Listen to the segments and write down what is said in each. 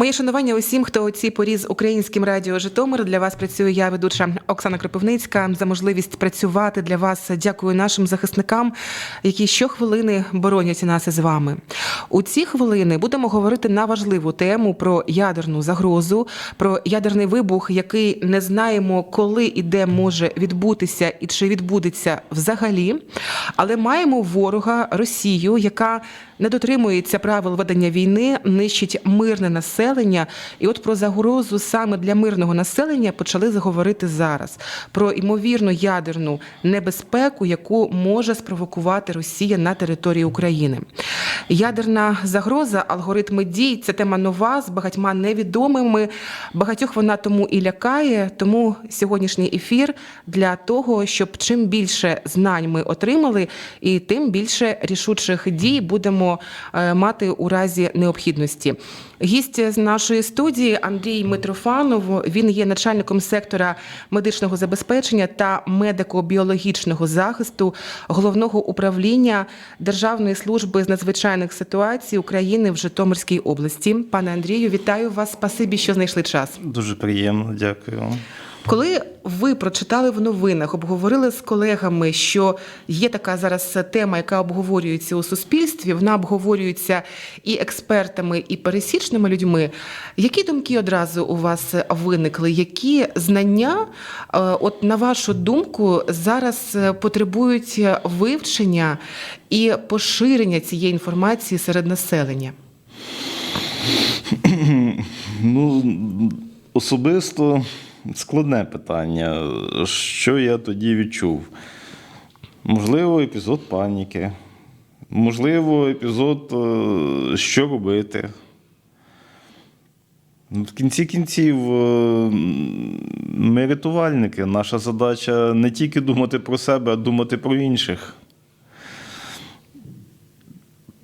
Моє шанування усім, хто у цій порі з українським радіо Житомир. Для вас працюю я, ведуча Оксана Кропивницька. За можливість працювати для вас. Дякую нашим захисникам, які щохвилини боронять нас із вами. У ці хвилини будемо говорити на важливу тему про ядерну загрозу, про ядерний вибух, який не знаємо, коли і де може відбутися і чи відбудеться взагалі. Але маємо ворога Росію, яка не дотримується правил ведення війни, нищить мирне населення. І от про загрозу саме для мирного населення почали заговорити зараз про ймовірну ядерну небезпеку, яку може спровокувати Росія на території України. Ядерна загроза, алгоритми дій це тема нова з багатьма невідомими. Багатьох вона тому і лякає. Тому сьогоднішній ефір для того, щоб чим більше знань ми отримали, і тим більше рішучих дій будемо е, мати у разі необхідності. Гість з нашої студії Андрій Митрофанов. Він є начальником сектора медичного забезпечення та медико-біологічного захисту головного управління Державної служби з надзвичайних ситуацій України в Житомирській області. Пане Андрію, вітаю вас. Спасибі, що знайшли час. Дуже приємно, дякую. Коли ви прочитали в новинах, обговорили з колегами, що є така зараз тема, яка обговорюється у суспільстві, вона обговорюється і експертами, і пересічними людьми. Які думки одразу у вас виникли? Які знання, е, от на вашу думку, зараз потребують вивчення і поширення цієї інформації серед населення? Ну, особисто складне питання. Що я тоді відчув? Можливо, епізод паніки. Можливо, епізод, е, що робити. Ну, В кінці кінців, е, ми рятувальники. Наша задача не тільки думати про себе, а думати про інших.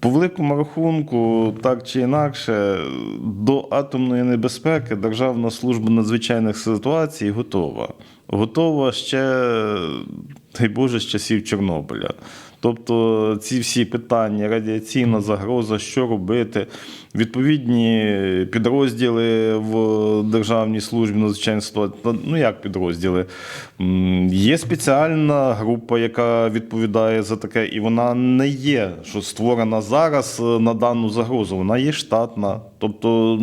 По великому рахунку, так чи інакше, до атомної небезпеки Державна служба надзвичайних ситуацій готова. Готова ще, дай Боже, з часів Чорнобиля. Тобто ці всі питання, радіаційна загроза, що робити, відповідні підрозділи в Державній службі надзвичайних ситуацій, ну як підрозділи, є спеціальна група, яка відповідає за таке, і вона не є, що створена зараз е, на дану загрозу, вона є штатна. Тобто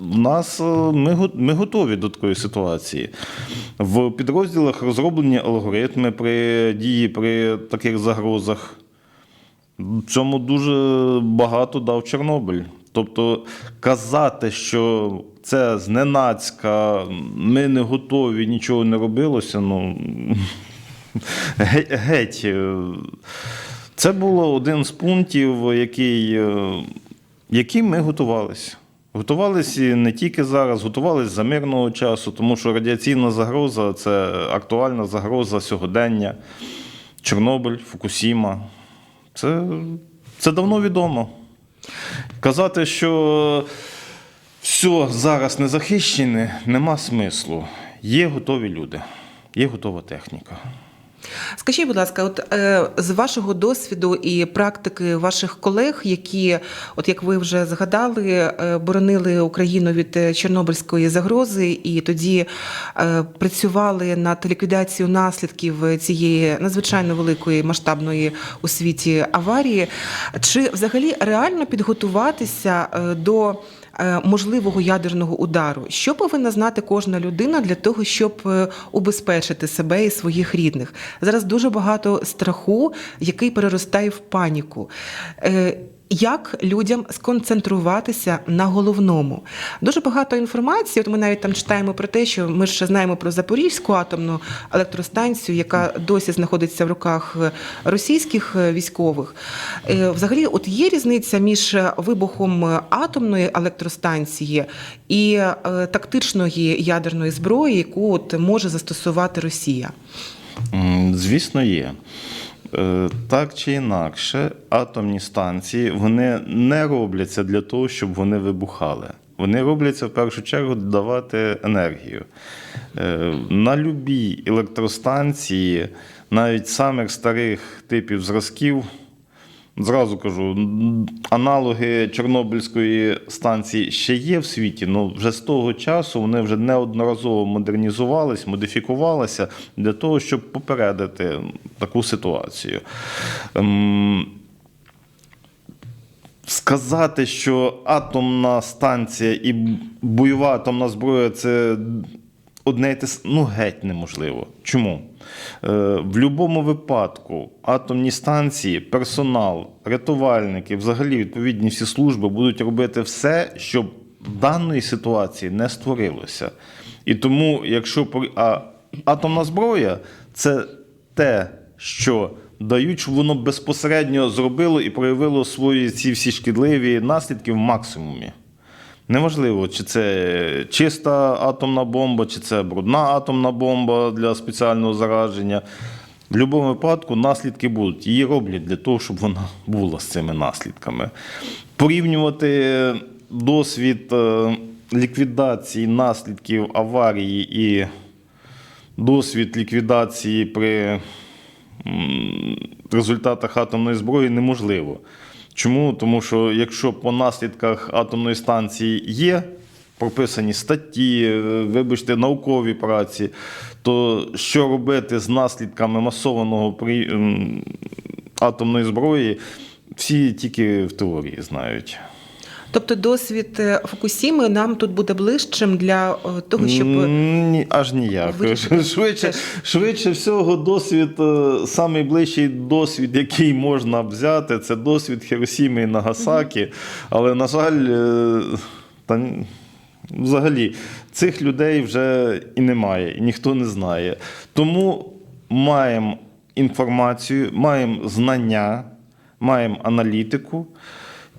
в нас е, ми, ми готові до такої ситуації. В підрозділах розроблені алгоритми при дії при таких загрозах. Цьому дуже багато дав Чорнобиль. Тобто казати, що це зненацька, ми не готові, нічого не робилося, ну геть. Це було один з пунктів, який, е, який ми готувалися. Готувалися не тільки зараз, готувалися за мирного часу, тому що радіаційна загроза це актуальна загроза сьогодення. Чорнобиль, Фукусіма. Це, це давно відомо. Казати, що все зараз не захищене, нема смислу. Є готові люди, є готова техніка. Скажіть, будь ласка, от е, з вашого досвіду і практики ваших колег, які, от як ви вже згадали, е, боронили Україну від е, Чорнобильської загрози, і тоді е, працювали над ліквідацією наслідків цієї надзвичайно великої масштабної у світі аварії, чи взагалі реально підготуватися е, до можливого ядерного удару. Що повинна знати кожна людина для того, щоб е, убезпечити себе і своїх рідних? Зараз дуже багато страху, який переростає в паніку. Як людям сконцентруватися на головному? Дуже багато інформації. От ми навіть там читаємо про те, що ми ще знаємо про Запорізьку атомну електростанцію, яка досі знаходиться в руках е, російських е, військових. Е, Взагалі, от є різниця між вибухом атомної електростанції і тактичної ядерної зброї, яку от може застосувати Росія. Звісно, є. Е, Так чи інакше, атомні станції вони не робляться для того, щоб вони вибухали. Вони робляться в першу чергу давати енергію. Е, На любій електростанції, навіть самих старих типів зразків, Зразу кажу, аналоги Чорнобильської станції ще є в світі, але вже з того часу вони вже неодноразово модернізувались, модифікувалися для того, щоб попередити таку ситуацію. Ем, Сказати, що атомна станція і бойова атомна зброя це одне те ну геть неможливо. Чому? Е, в будь-якому випадку атомні станції, персонал, рятувальники, взагалі відповідні всі служби будуть робити все, щоб даної ситуації не створилося. І тому, якщо а атомна зброя це те, що дають, щоб воно безпосередньо зробило і проявило свої ці всі шкідливі наслідки в максимумі. Неважливо, чи це чиста атомна бомба, чи це брудна атомна бомба для спеціального зараження. В будь-якому випадку наслідки будуть. Її роблять для того, щоб вона була з цими наслідками. Порівнювати досвід е, ліквідації наслідків аварії і досвід ліквідації при результатах атомної зброї неможливо. Чому? Тому що якщо по наслідках атомної станції є прописані статті, е, вибачте, наукові праці, то що робити з наслідками масованого при... атомної зброї, всі тільки в теорії знають. Тобто досвід е, Фукусіми нам тут буде ближчим для е, того, щоб Ні, аж ніяк. Вирішити Швидше, швидше всього, досвід, е, найближчий досвід, який можна взяти, це досвід Хіросіми і Нагасакі. Але, на жаль, е, та, взагалі цих людей вже і немає, і ніхто не знає. Тому маємо інформацію, маємо знання, маємо аналітику.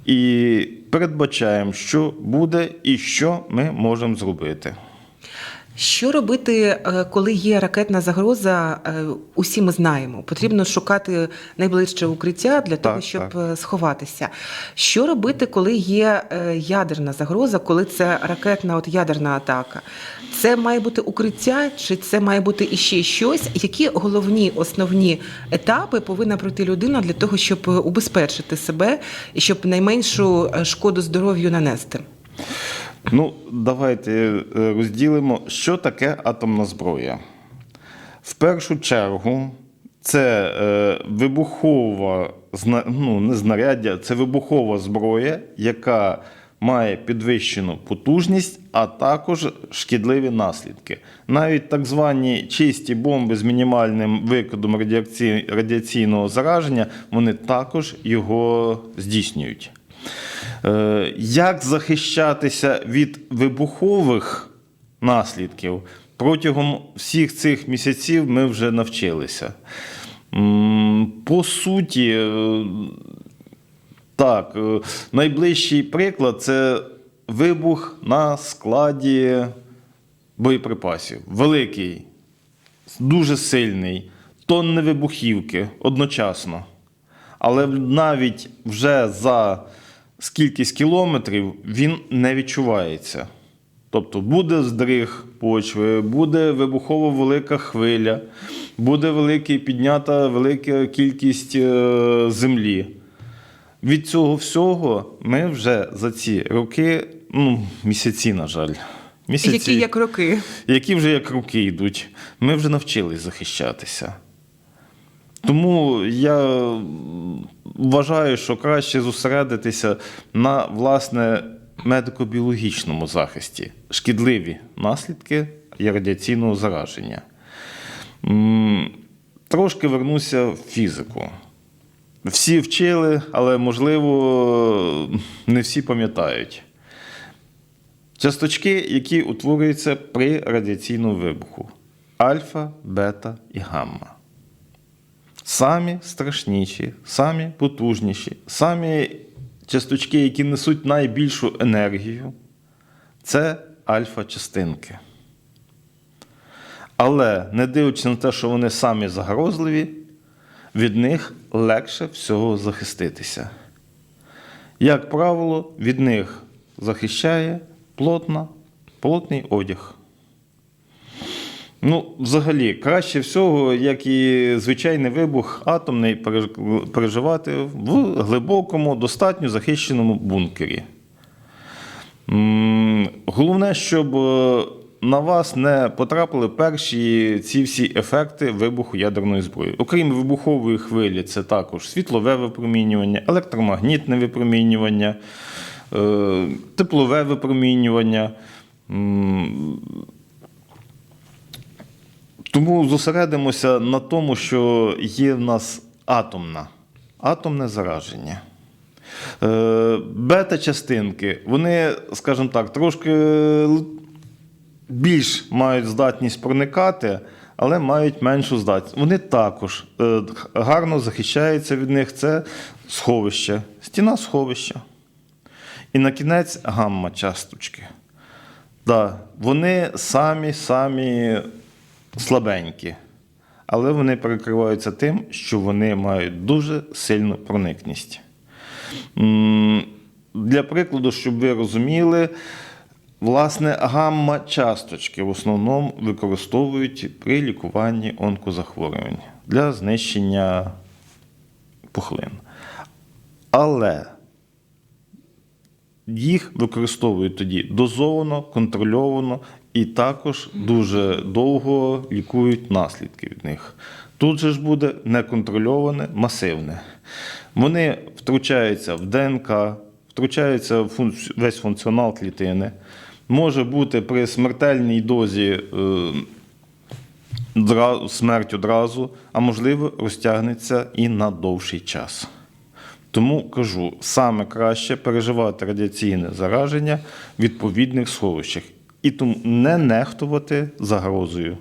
І передбачаємо, що буде і що ми можемо зробити. Що робити, е, коли є ракетна загроза? е, Усі ми знаємо. Потрібно шукати найближче укриття для того, Так, щоб так. е, сховатися. Що робити, коли є ядерна загроза, коли це ракетна от ядерна атака? Це має бути укриття, чи це має бути іще щось? Які головні основні етапи повинна пройти людина для того, щоб убезпечити себе і щоб найменшу шкоду здоров'ю нанести? Ну, давайте е, розділимо, що таке атомна зброя. В першу чергу, це е, вибухова ну, не знаряддя, це вибухова зброя, яка має підвищену потужність, а також шкідливі наслідки. Навіть так звані чисті бомби з мінімальним викидом радіаційного зараження, вони також його здійснюють. Е, Як захищатися від вибухових наслідків протягом всіх цих місяців ми вже навчилися. По суті, е, так, е, найближчий приклад це вибух на складі боєприпасів. Великий, дуже сильний, тонни вибухівки одночасно. Але навіть вже за скількись кілометрів він не відчувається. Тобто буде здриг почви, буде вибухово велика хвиля, буде великий, піднята велика кількість е, землі. Від цього всього ми вже за ці роки, ну, місяці, на жаль. Місяці, Які як роки? які вже як руки йдуть, ми вже навчились захищатися. Тому я вважаю, що краще зосередитися на власне медико-біологічному захисті, шкідливі наслідки радіаційного зараження. Трошки вернуся в фізику. Всі вчили, але, можливо, не всі пам'ятають. Часточки, які утворюються при радіаційному вибуху: альфа, бета і гамма. Самі страшніші, самі потужніші, самі часточки, які несуть найбільшу енергію, це альфа-частинки. Але не дивлячись на те, що вони самі загрозливі, від них легше всього захиститися. Як правило, від них захищає плотна, плотний одяг. Ну, взагалі, краще всього, як і звичайний вибух атомний, переживати в глибокому, достатньо захищеному бункері. Головне, щоб е, на вас не потрапили перші ці всі ефекти вибуху ядерної зброї. Окрім вибухової хвилі, це також світлове випромінювання, електромагнітне випромінювання, е, теплове випромінювання. Тому зосередимося на тому, що є в нас атомна, атомне зараження. Е, Бета-частинки, вони, скажімо так, трошки більш мають здатність проникати, але мають меншу здатність. Вони також е, гарно захищаються від них. Це сховище, стіна сховища. І на кінець гамма-часточки. Да, вони самі-самі слабенькі, але вони перекриваються тим, що вони мають дуже сильну проникність. Для прикладу, щоб ви розуміли, власне, гамма-часточки в основному використовують при лікуванні онкозахворювань для знищення пухлин. Але їх використовують тоді дозовано, контрольовано і також дуже довго лікують наслідки від них. Тут же ж буде неконтрольоване, масивне. Вони втручаються в ДНК, втручаються в весь функціонал клітини. Може бути при смертельній дозі е, смерть одразу, а можливо, розтягнеться і на довший час. Тому кажу, саме краще переживати радіаційне зараження в відповідних сховищах і тому не нехтувати загрозою,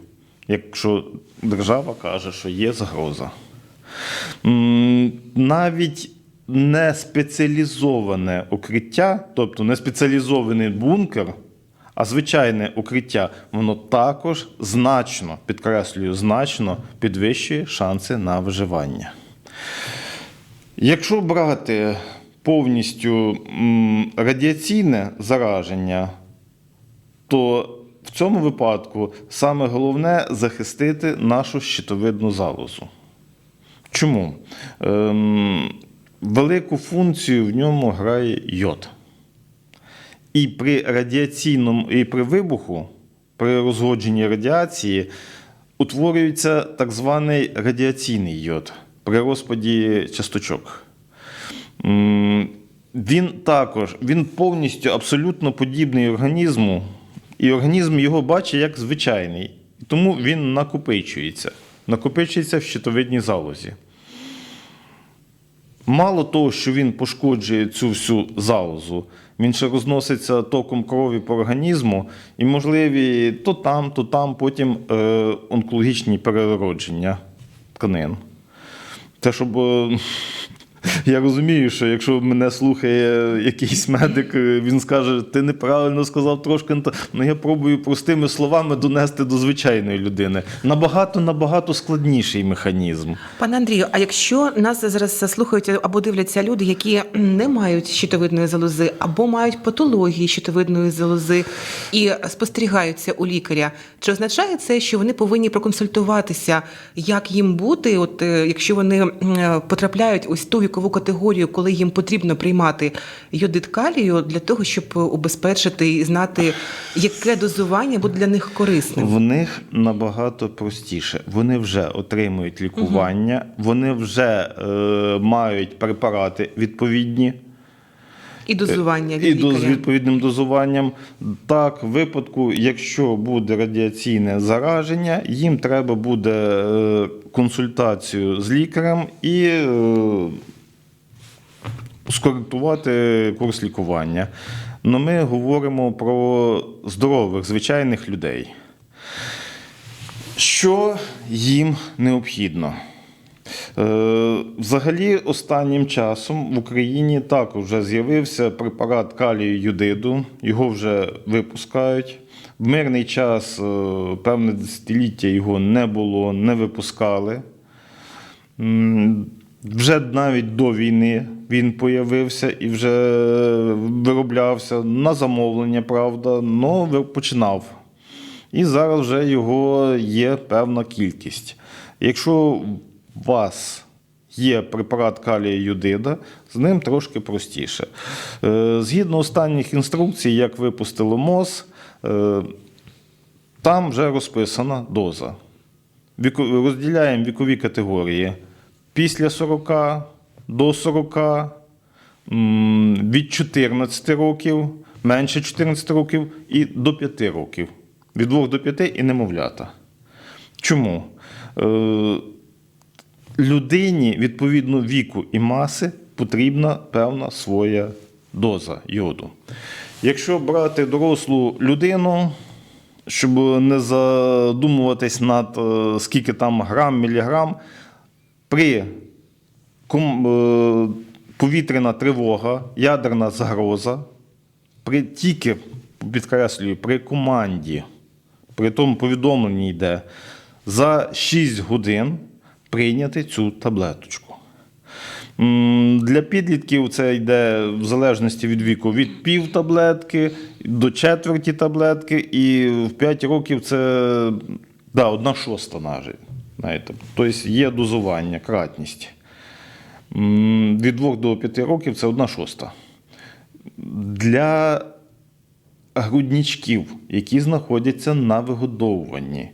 якщо держава каже, що є загроза. Навіть не спеціалізоване укриття, тобто не спеціалізований бункер, а звичайне укриття, воно також значно, підкреслюю, значно підвищує шанси на виживання. Якщо брати повністю радіаційне зараження, то в цьому випадку саме головне захистити нашу щитовидну залозу. Чому? Ем, велику функцію в ньому грає йод. І при радіаційному, і при вибуху, при розгодженні радіації, утворюється так званий радіаційний йод при розпаді часточок. М, Він також він повністю абсолютно подібний організму, і організм його бачить як звичайний. Тому він накопичується. Накопичується в щитовидній залозі. Мало того, що він пошкоджує цю всю залозу, він ще розноситься током крові по організму, і можливі то там, то там потім е, онкологічні переродження тканин. Це щоб. Я розумію, що якщо мене слухає якийсь медик, він скаже, ти неправильно сказав трошки. не. Ну я пробую простими словами донести до звичайної людини. Набагато набагато складніший механізм. Пане Андрію, а якщо нас зараз слухають або дивляться люди, які не мають щитовидної залози, або мають патології щитовидної залози і спостерігаються у лікаря, чи означає це, що вони повинні проконсультуватися, як їм бути, от е, якщо вони е, потрапляють ось ту вікову категорію, коли їм потрібно приймати йодит калію для того, щоб убезпечити і знати, яке дозування буде для них корисним? В них набагато простіше. Вони вже отримують лікування, вони вже е, мають препарати відповідні. І дозування І від до, з відповідним дозуванням. Так, в випадку, якщо буде радіаційне зараження, їм треба буде е, консультацію з лікарем і е, скоректувати курс лікування. Но ми говоримо про здорових, звичайних людей. Що їм необхідно? Е, Взагалі, останнім часом в Україні також вже з'явився препарат калію юдиду, його вже випускають. В мирний час, е, певне десятиліття його не було, не випускали. Вже навіть до війни він появився і вже вироблявся на замовлення, правда, але починав І зараз вже його є певна кількість. Якщо у вас є препарат калія юдида, з ним трошки простіше. Е, Згідно останніх інструкцій, як випустило МОЗ, е, там вже розписана доза. Розділяємо вікові категорії після 40 до 40, від 14 років, менше 14 років і до 5 років. Від 2 до 5 і немовлята. Чому? Е, людині відповідно віку і маси потрібна певна своя доза йоду. Якщо брати дорослу людину, щоб не задумуватись над е, скільки там грам, міліграм, при е, повітряна тривога, ядерна загроза, при тільки підкреслюю, при команді, при тому повідомленні йде за 6 годин прийняти цю таблеточку. Для підлітків це йде в залежності від віку від пів таблетки до четверті таблетки, і в 5 років це да, одна шоста навіть. Знаєте. Тобто є дозування, кратність. Від 2 до 5 років це одна шоста. Для грудничків, які знаходяться на вигодовуванні,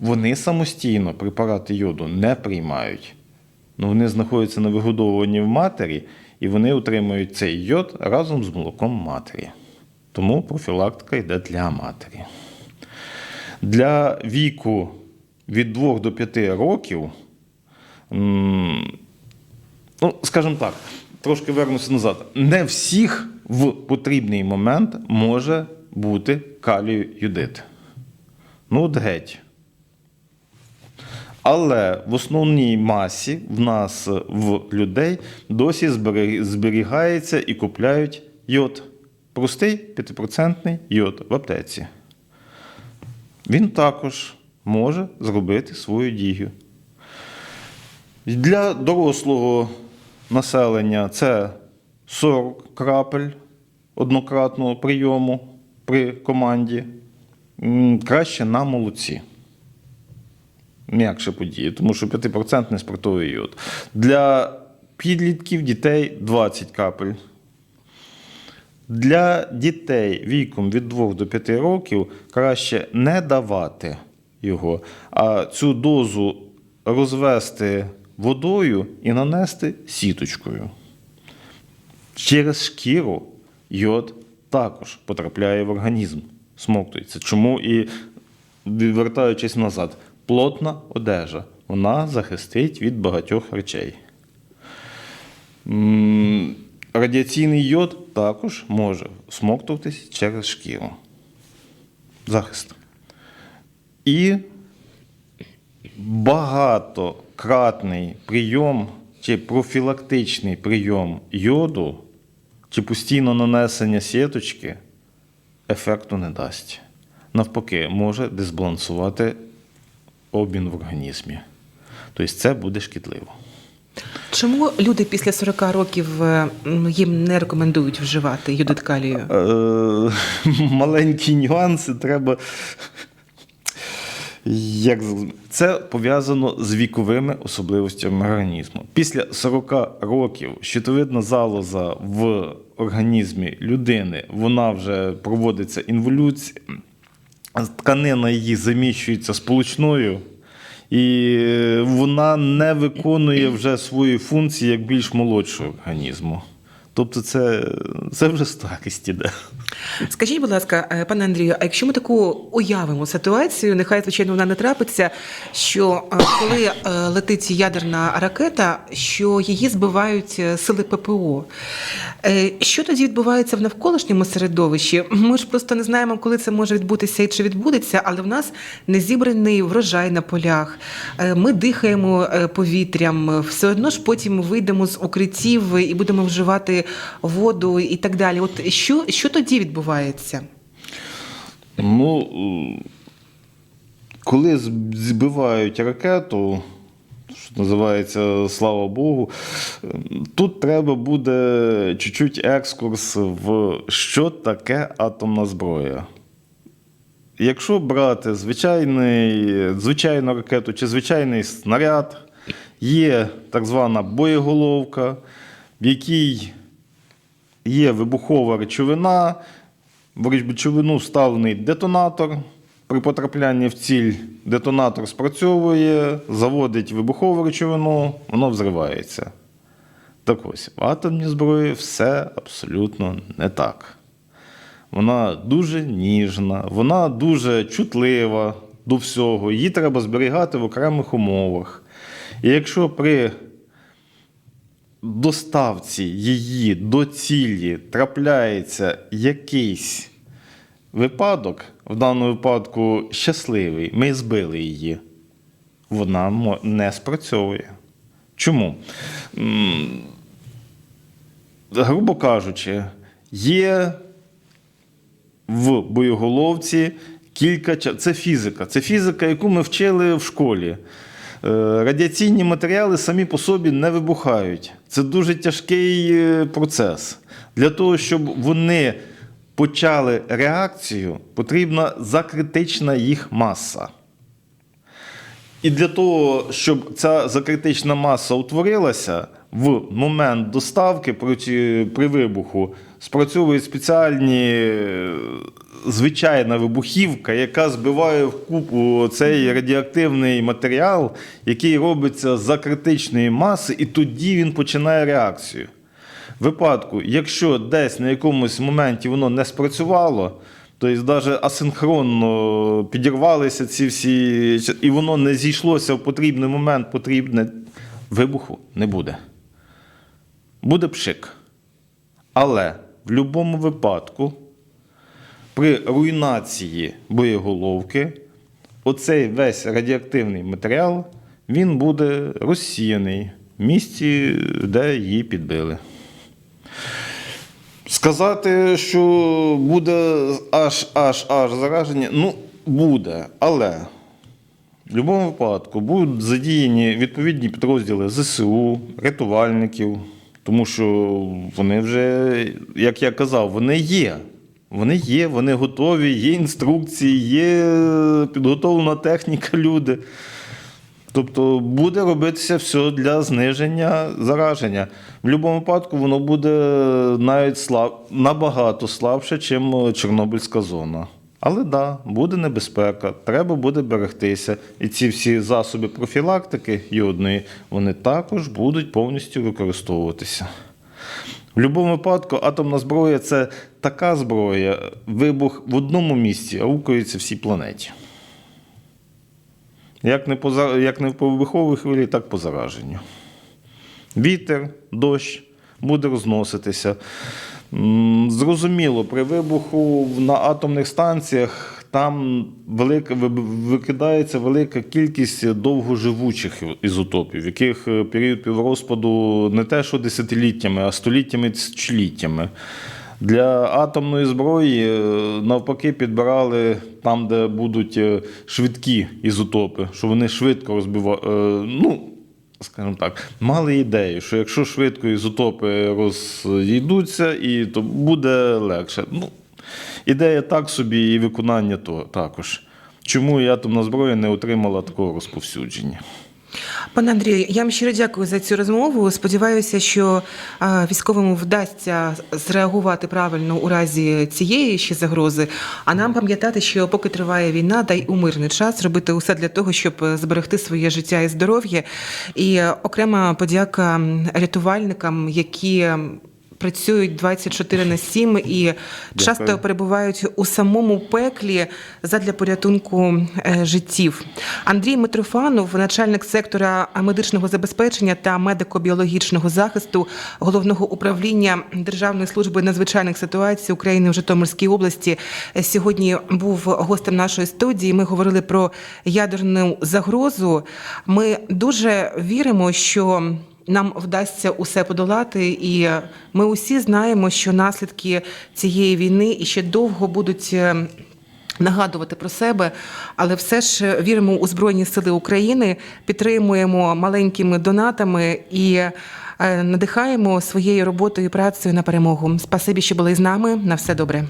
вони самостійно препарати йоду не приймають. Ну, вони знаходяться на вигодовуванні в матері, і вони отримують цей йод разом з молоком матері. Тому профілактика йде для матері. Для віку від 2 до 5 років, ну, скажімо так, трошки вернуся назад. Не всіх в потрібний момент може бути калію юдит. Ну, от геть. Але в основній масі в нас в людей досі зберігається і купляють йод. Простий 5% йод в аптеці. Він також може зробити свою дію. Для дорослого населення це 40 крапель однократного прийому при команді. Краще на молоці м'якше події, тому що 5% спиртовий йод. Для підлітків дітей 20 капель. Для дітей віком від 2 до 5 років краще не давати його, а цю дозу розвести водою і нанести сіточкою. Через шкіру йод також потрапляє в організм, смоктується. Чому і відвертаючись назад, плотна одежа. Вона захистить від багатьох речей. Радіаційний йод також може смоктуватись через шкіру. Захист. І багатократний прийом чи профілактичний прийом йоду, чи постійно нанесення сіточки ефекту не дасть. Навпаки, може дисбалансувати обмін в організмі. Тобто це буде шкідливо. Чому люди після 40 років е, їм не рекомендують вживати йодит калію? Е, маленькі нюанси треба. Як це пов'язано з віковими особливостями організму. Після 40 років щитовидна залоза в організмі людини вона вже проводиться інволюція, тканина її заміщується сполучною, і вона не виконує вже свої функції як більш молодшого організму. Тобто, це, це вже старість іде. Скажіть, будь ласка, е, пане Андрію, а якщо ми таку уявимо ситуацію, нехай звичайно вона не трапиться, що е, коли е, летить ядерна ракета, що її збивають сили ППО. Що тоді відбувається в навколишньому середовищі? Ми ж просто не знаємо, коли це може відбутися і чи відбудеться, але в нас не зібраний врожай на полях. Ми дихаємо повітрям, все одно ж потім вийдемо з укриттів і будемо вживати воду і так далі. От що, що тоді відбувається? Ну, е, коли збивають ракету, що називається, слава Богу, е, тут треба буде чуть-чуть екскурс в що таке атомна зброя. якщо брати звичайний, звичайну ракету чи звичайний снаряд, є так звана боєголовка, в якій є вибухова речовина, в речовину вставлений детонатор. При потраплянні в ціль детонатор спрацьовує, заводить вибухову речовину, воно взривається. Так ось, в атомній зброї все абсолютно не так. Вона дуже ніжна, вона дуже чутлива до всього. Її треба зберігати в окремих умовах. І якщо при доставці її до цілі трапляється якийсь випадок, в даному випадку щасливий, ми збили її, вона не спрацьовує. Чому? Грубо кажучи, є в боєголовці кілька Це фізика. Це фізика, яку ми вчили в школі. Е, Радіаційні матеріали самі по собі не вибухають. Це дуже тяжкий е, процес. Для того, щоб вони почали реакцію, потрібна закритична їх маса. І для того, щоб ця закритична маса утворилася, в момент доставки при вибуху спрацьовують спеціальні е, звичайна вибухівка, яка збиває в купу цей радіоактивний матеріал, який робиться за критичної маси, і тоді він починає реакцію. В випадку, якщо десь на якомусь моменті воно не спрацювало, тобто навіть асинхронно підірвалися ці всі, і воно не зійшлося в потрібний момент, потрібне, вибуху не буде. Буде пшик. Але в будь-якому випадку, при руйнації боєголовки, оцей весь радіоактивний матеріал він буде розсіяний в місці, де її підбили. Сказати, що буде аж аж аж зараження, ну, буде, але в будь-якому випадку будуть задіяні відповідні підрозділи ЗСУ, рятувальників, тому що вони вже, як я казав, вони є. Вони є, вони готові, є інструкції, є підготовлена техніка, люди. Тобто буде робитися все для зниження зараження. В будь-якому випадку воно буде навіть слаб... набагато слабше, ніж Чорнобильська зона. Але да, буде небезпека, треба буде берегтися. І ці всі засоби профілактики йодної, вони також будуть повністю використовуватися. В будь-якому випадку атомна зброя це така зброя, вибух в одному місці аукається всій планеті. Як не по, як не по вибуховій хвилі, так по зараженню. Вітер, дощ буде розноситися. Зрозуміло, при вибуху на атомних станціях там велика, викидається велика кількість довгоживучих ізотопів, яких е, період піврозпаду не те, що десятиліттями, а століттями, тисячоліттями. Для атомної зброї е, навпаки підбирали там, де будуть е, швидкі ізотопи, що вони швидко розбивають. Ну, скажімо так, мали ідею, що якщо швидко ізотопи розійдуться, і то буде легше. Ну, ідея так собі, і виконання то також. Чому і атомна зброя не отримала такого розповсюдження? Пане Андрію, я вам щиро дякую за цю розмову. Сподіваюся, що військовому вдасться зреагувати правильно у разі цієї ще загрози. А нам пам'ятати, що поки триває війна, та й у мирний час робити усе для того, щоб зберегти своє життя і здоров'я. І е, окрема подяка рятувальникам, які. Працюють 24 на 7 і часто Дякую. перебувають у самому пеклі задля порятунку е, життів. Андрій Митрофанов, начальник сектора медичного забезпечення та медико-біологічного захисту головного управління Державної служби надзвичайних ситуацій України в Житомирській області, е, сьогодні був гостем нашої студії. Ми говорили про ядерну загрозу. Ми дуже віримо, що нам вдасться усе подолати, і ми усі знаємо, що наслідки цієї війни і ще довго будуть. е, Нагадувати про себе, але все ж віримо у Збройні Сили України, підтримуємо маленькими донатами і е, надихаємо своєю роботою і працею на перемогу. Спасибі, що були з нами. На все добре.